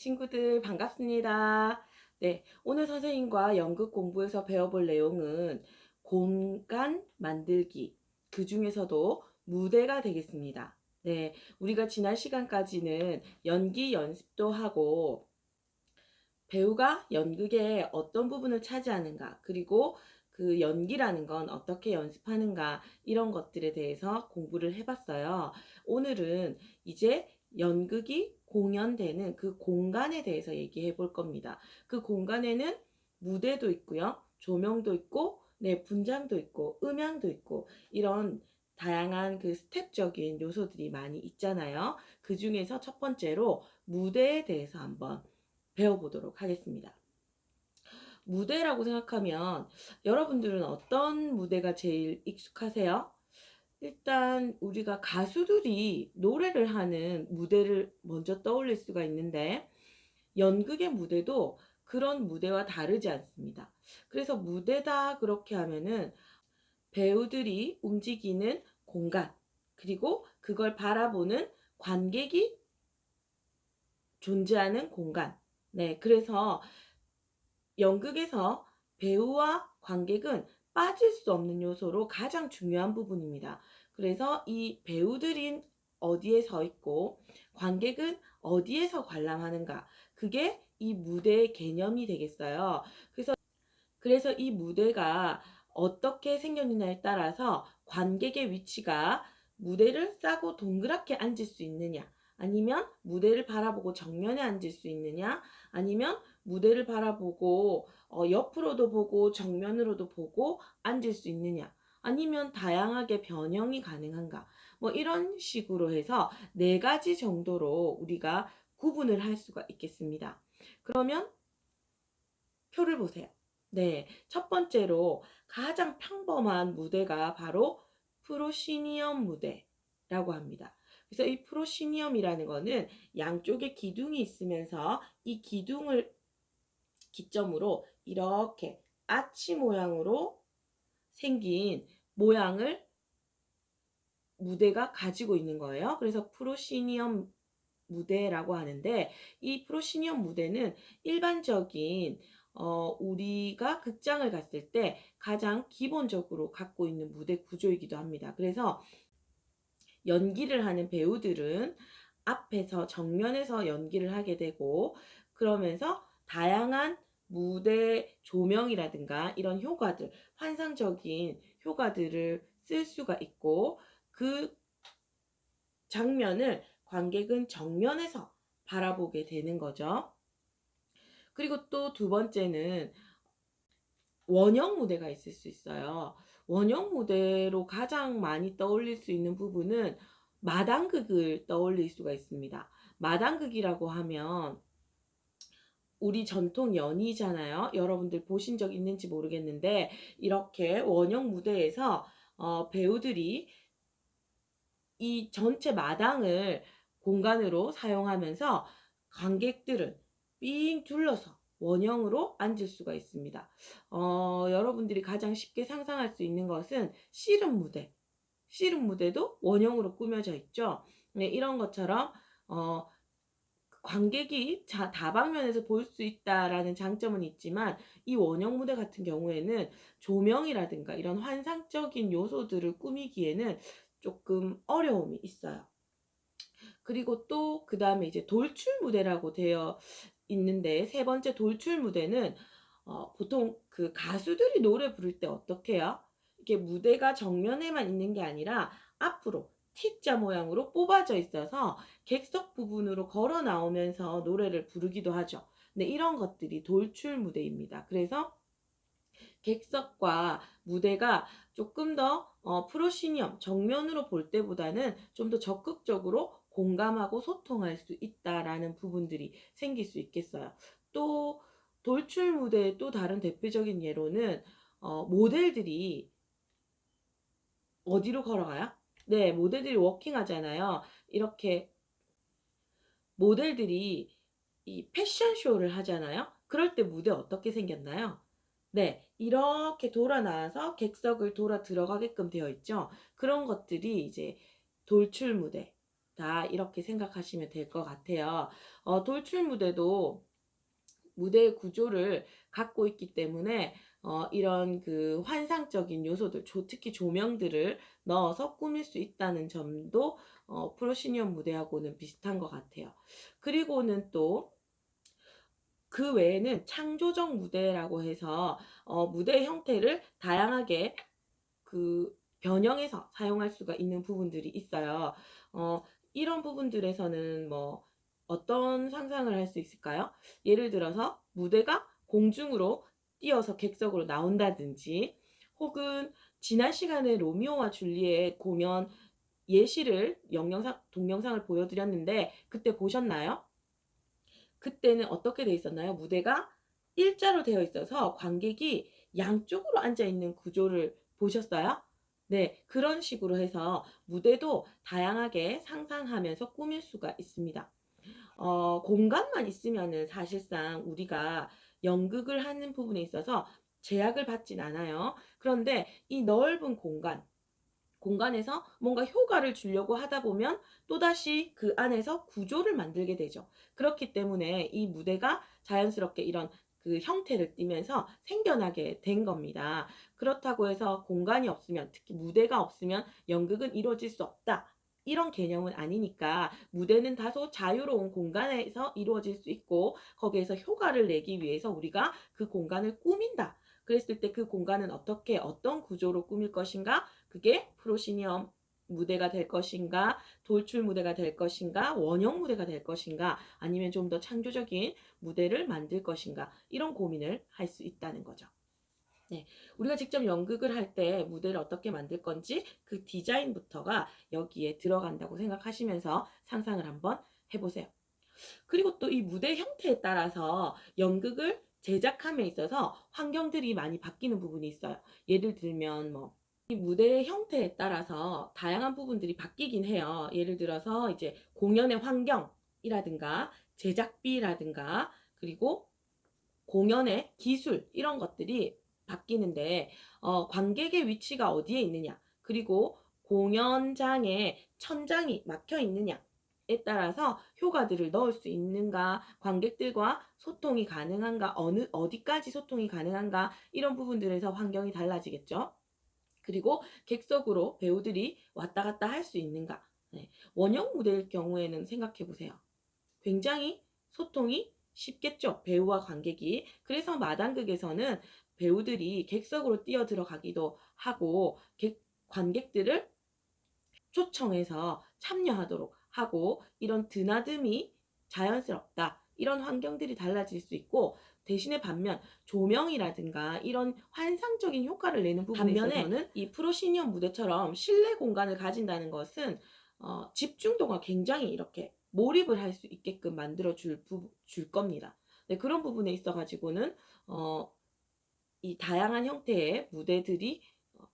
친구들 반갑습니다. 네, 오늘 선생님과 연극 공부에서 배워볼 내용은 공간 만들기, 그 중에서도 무대가 되겠습니다. 네, 우리가 지난 시간까지는 연기 연습도 하고 배우가 연극의 어떤 부분을 차지하는가, 그리고 그 연기라는 건 어떻게 연습하는가, 이런 것들에 대해서 공부를 해봤어요. 오늘은 이제 연극이 공연되는 그 공간에 대해서 얘기해 볼 겁니다. 그 공간에는 무대도 있고요. 조명도 있고, 네, 분장도 있고, 음향도 있고, 이런 다양한 그 스텝적인 요소들이 많이 있잖아요. 그 중에서 첫 번째로 무대에 대해서 한번 배워보도록 하겠습니다. 무대라고 생각하면 여러분들은 어떤 무대가 제일 익숙하세요? 일단 우리가 가수들이 노래를 하는 무대를 먼저 떠올릴 수가 있는데 연극의 무대도 그런 무대와 다르지 않습니다. 그래서 무대다 그렇게 하면은 배우들이 움직이는 공간 그리고 그걸 바라보는 관객이 존재하는 공간. 네, 그래서 연극에서 배우와 관객은 빠질 수 없는 요소로 가장 중요한 부분입니다. 그래서 이 배우들인 어디에 서 있고 관객은 어디에서 관람하는가 그게 이 무대의 개념이 되겠어요. 그래서 그래서 이 무대가 어떻게 생겼느냐에 따라서 관객의 위치가 무대를 싸고 동그랗게 앉을 수 있느냐 아니면 무대를 바라보고 정면에 앉을 수 있느냐 아니면 무대를 바라보고 어, 옆으로도 보고 정면으로도 보고 앉을 수 있느냐 아니면 다양하게 변형이 가능한가 뭐 이런 식으로 해서 네 가지 정도로 우리가 구분을 할 수가 있겠습니다. 그러면 표를 보세요. 네, 첫 번째로 가장 평범한 무대가 바로 프로시니엄 무대라고 합니다. 그래서 이 프로시니엄이라는 거는 양쪽에 기둥이 있으면서 이 기둥을 기점으로 이렇게 아치 모양으로 생긴 모양을 무대가 가지고 있는 거예요. 그래서 프로시니엄 무대라고 하는데 이 프로시니엄 무대는 일반적인 어, 우리가 극장을 갔을 때 가장 기본적으로 갖고 있는 무대 구조이기도 합니다. 그래서 연기를 하는 배우들은 앞에서 정면에서 연기를 하게 되고 그러면서 다양한 무대 조명이라든가 이런 효과들, 환상적인 효과들을 쓸 수가 있고 그 장면을 관객은 정면에서 바라보게 되는 거죠. 그리고 또 두 번째는 원형 무대가 있을 수 있어요. 원형 무대로 가장 많이 떠올릴 수 있는 부분은 마당극을 떠올릴 수가 있습니다. 마당극이라고 하면 우리 전통 연희잖아요. 여러분들 보신 적 있는지 모르겠는데 이렇게 원형 무대에서 어, 배우들이 이 전체 마당을 공간으로 사용하면서 관객들은 삥 둘러서 원형으로 앉을 수가 있습니다. 어, 여러분들이 가장 쉽게 상상할 수 있는 것은 씨름 무대. 씨름 무대도 원형으로 꾸며져 있죠. 네, 이런 것처럼 어, 관객이 자, 다방면에서 볼 수 있다라는 장점은 있지만 이 원형 무대 같은 경우에는 조명이라든가 이런 환상적인 요소들을 꾸미기에는 조금 어려움이 있어요. 그리고 또 그 다음에 이제 돌출 무대라고 되어 있는데 세 번째 돌출 무대는 어, 보통 그 가수들이 노래 부를 때 어떻게 해요? 이게 무대가 정면에만 있는 게 아니라 앞으로 T자 모양으로 뽑아져 있어서 객석 부분으로 걸어 나오면서 노래를 부르기도 하죠. 네, 이런 것들이 돌출 무대입니다. 그래서 객석과 무대가 조금 더 어, 프로시니엄 정면으로 볼 때보다는 좀 더 적극적으로 공감하고 소통할 수 있다라는 부분들이 생길 수 있겠어요. 또 돌출 무대의 또 다른 대표적인 예로는 어, 모델들이 어디로 걸어가요? 네, 모델들이 워킹 하잖아요. 이렇게 모델들이 이 패션쇼를 하잖아요. 그럴 때 무대 어떻게 생겼나요? 네, 이렇게 돌아 나와서 객석을 돌아 들어가게끔 되어 있죠. 그런 것들이 이제 돌출 무대, 좋다 이렇게 생각하시면 될 것 같아요. 어, 돌출 무대도 무대의 구조를 갖고 있기 때문에 어, 이런 그 환상적인 요소들, 조, 특히 조명들을 넣어서 꾸밀 수 있다는 점도 어, 프로시니엄 무대하고는 비슷한 것 같아요. 그리고는 또 그 외에는 창조적 무대라고 해서 어, 무대 형태를 다양하게 그 변형해서 사용할 수가 있는 부분들이 있어요. 어, 이런 부분들에서는 뭐 어떤 상상을 할 수 있을까요? 예를 들어서 무대가 공중으로 뛰어서 객석으로 나온다든지 혹은 지난 시간에 로미오와 줄리엣 공연 예시를 영영상 동영상을 보여드렸는데 그때 보셨나요? 그때는 어떻게 돼 있었나요? 무대가 일자로 되어 있어서 관객이 양쪽으로 앉아 있는 구조를 보셨어요? 네, 그런 식으로 해서 무대도 다양하게 상상하면서 꾸밀 수가 있습니다. 어, 공간만 있으면은 사실상 우리가 연극을 하는 부분에 있어서 제약을 받진 않아요. 그런데 이 넓은 공간, 공간에서 뭔가 효과를 주려고 하다 보면 또다시 그 안에서 구조를 만들게 되죠. 그렇기 때문에 이 무대가 자연스럽게 이런 그 형태를 띠면서 생겨나게 된 겁니다. 그렇다고 해서 공간이 없으면, 특히 무대가 없으면 연극은 이루어질 수 없다. 이런 개념은 아니니까 무대는 다소 자유로운 공간에서 이루어질 수 있고 거기에서 효과를 내기 위해서 우리가 그 공간을 꾸민다. 그랬을 때 그 공간은 어떻게 어떤 구조로 꾸밀 것인가? 그게 프로시니엄 무대가 될 것인가, 돌출 무대가 될 것인가, 원형 무대가 될 것인가, 아니면 좀 더 창조적인 무대를 만들 것인가, 이런 고민을 할 수 있다는 거죠. 네, 우리가 직접 연극을 할 때 무대를 어떻게 만들 건지 그 디자인부터가 여기에 들어간다고 생각하시면서 상상을 한번 해보세요. 그리고 또 이 무대 형태에 따라서 연극을 제작함에 있어서 환경들이 많이 바뀌는 부분이 있어요. 예를 들면 뭐 이 무대의 형태에 따라서 다양한 부분들이 바뀌긴 해요. 예를 들어서 이제 공연의 환경이라든가 제작비라든가 그리고 공연의 기술 이런 것들이 바뀌는데 어, 관객의 위치가 어디에 있느냐 그리고 공연장에 천장이 막혀 있느냐 에 따라서 효과들을 넣을 수 있는가, 관객들과 소통이 가능한가, 어느 어디까지 소통이 가능한가 이런 부분들에서 환경이 달라지겠죠. 그리고 객석으로 배우들이 왔다 갔다 할 수 있는가. 네. 원형 무대일 경우에는 생각해 보세요. 굉장히 소통이 쉽겠죠. 배우와 관객이. 그래서 마당극에서는 배우들이 객석으로 뛰어 들어가기도 하고 객, 관객들을 초청해서 참여하도록 하고 이런 드나듦이 자연스럽다. 이런 환경들이 달라질 수 있고 대신에 반면 조명이라든가 이런 환상적인 효과를 내는 부분에 있어서는 이 프로 시니엄 무대처럼 실내 공간을 가진다는 것은 어, 집중도가 굉장히 이렇게 몰입을 할 수 있게끔 만들어 줄, 부, 줄 겁니다. 네, 그런 부분에 있어 가지고는 어, 이 다양한 형태의 무대들이 어,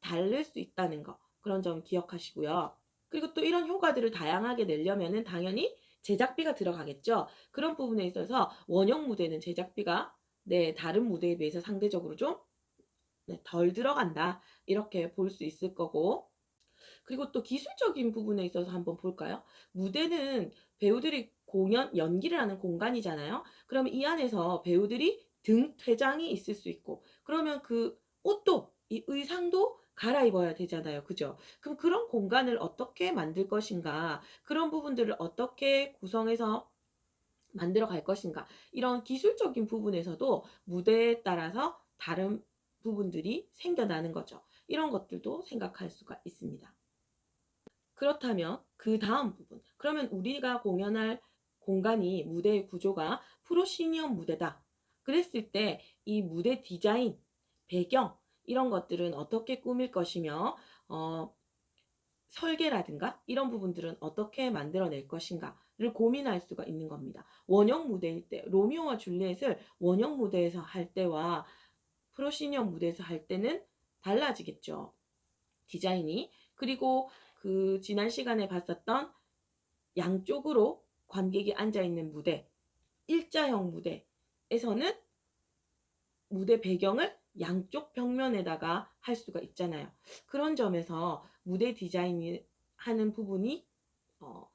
다를 수 있다는 거 그런 점 기억하시고요. 그리고 또 이런 효과들을 다양하게 내려면은 당연히 제작비가 들어가겠죠. 그런 부분에 있어서 원형 무대는 제작비가 네, 다른 무대에 비해서 상대적으로 좀덜 네, 들어간다. 이렇게 볼 수 있을 거고. 그리고 또 기술적인 부분에 있어서 한번 볼까요? 무대는 배우들이 공연, 연기를 하는 공간이잖아요. 그러면 이 안에서 배우들이 등 퇴장이 있을 수 있고, 그러면 그 옷도, 이 의상도 갈아입어야 되잖아요. 그죠? 그럼 그런 공간을 어떻게 만들 것인가? 그런 부분들을 어떻게 구성해서 만들어 갈 것인가? 이런 기술적인 부분에서도 무대에 따라서 다른 부분들이 생겨나는 거죠. 이런 것들도 생각할 수가 있습니다. 그렇다면 그 다음 부분. 그러면 우리가 공연할 공간이 무대의 구조가 프로시니엄 무대다. 그랬을 때 이 무대 디자인, 배경, 이런 것들은 어떻게 꾸밀 것이며 어, 설계라든가 이런 부분들은 어떻게 만들어낼 것인가를 고민할 수가 있는 겁니다. 원형 무대일 때 로미오와 줄리엣을 원형 무대에서 할 때와 프로시니엄 무대에서 할 때는 달라지겠죠. 디자인이 그리고 그 지난 시간에 봤었던 양쪽으로 관객이 앉아 있는 무대 일자형 무대에서는 무대 배경을 양쪽 벽면에다가 할 수가 있잖아요. 그런 점에서 무대 디자인이 하는 부분이 어,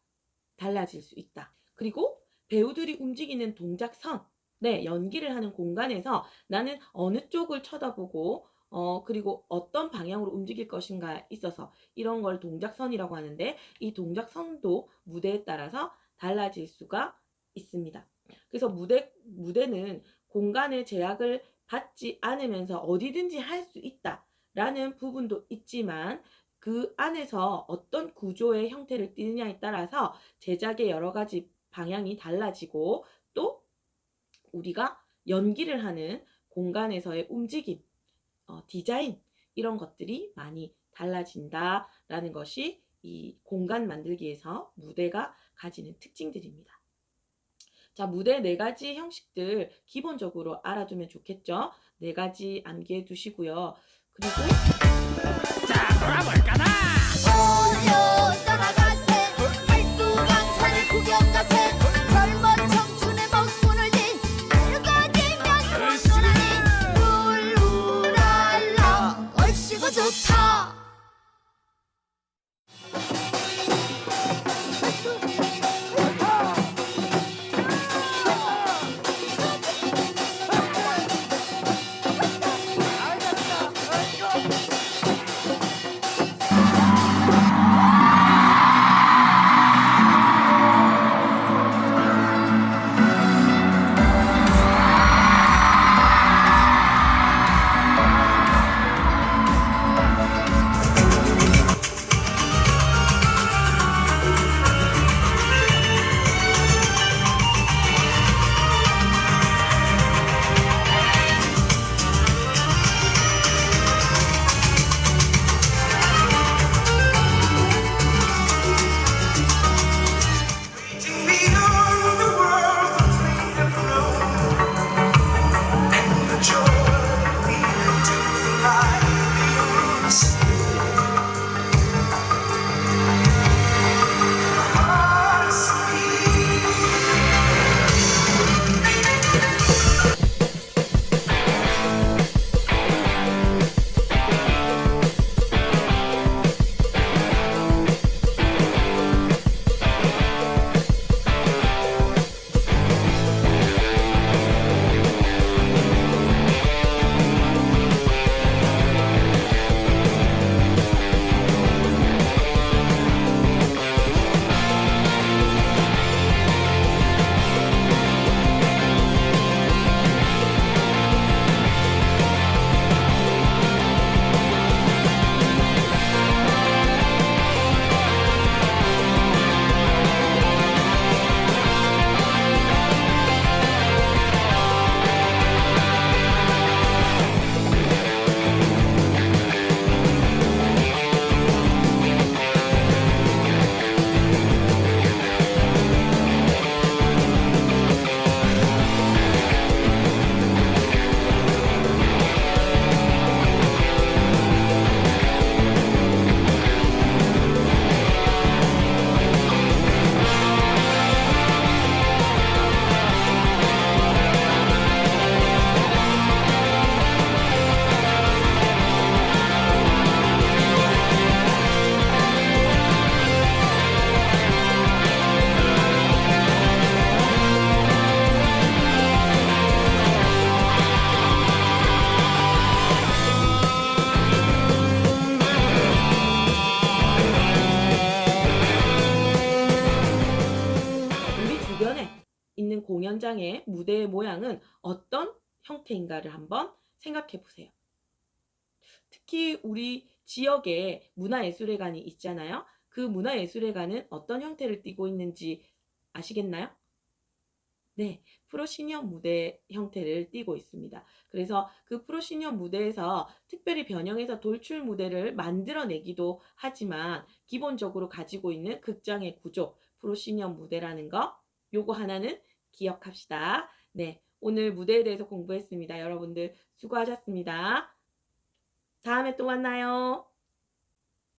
달라질 수 있다. 그리고 배우들이 움직이는 동작선, 네, 연기를 하는 공간에서 나는 어느 쪽을 쳐다보고 어, 그리고 어떤 방향으로 움직일 것인가에 있어서 이런 걸 동작선이라고 하는데 이 동작선도 무대에 따라서 달라질 수가 있습니다. 그래서 무대, 무대는 공간의 제약을 받지 않으면서 어디든지 할 수 있다라는 부분도 있지만 그 안에서 어떤 구조의 형태를 띠느냐에 따라서 제작의 여러 가지 방향이 달라지고 또 우리가 연기를 하는 공간에서의 움직임, 어, 디자인 이런 것들이 많이 달라진다라는 것이 이 공간 만들기에서 무대가 가지는 특징들입니다. 자, 무대 네 가지 형식들 기본적으로 알아두면 좋겠죠? 네 가지 암기해 두시고요. 그리고 자 돌아볼까나 공연장의 무대의 모양은 어떤 형태인가를 한번 생각해 보세요. 특히 우리 지역에 문화예술회관이 있잖아요. 그 문화예술회관은 어떤 형태를 띠고 있는지 아시겠나요? 네, 프로시니어 무대 형태를 띠고 있습니다. 그래서 그 프로시니어 무대에서 특별히 변형해서 돌출 무대를 만들어내기도 하지만 기본적으로 가지고 있는 극장의 구조, 프로시니어 무대라는 거, 요거 하나는 기억합시다. 네, 오늘 무대에 대해서 공부했습니다. 여러분들 수고하셨습니다. 다음에 또 만나요.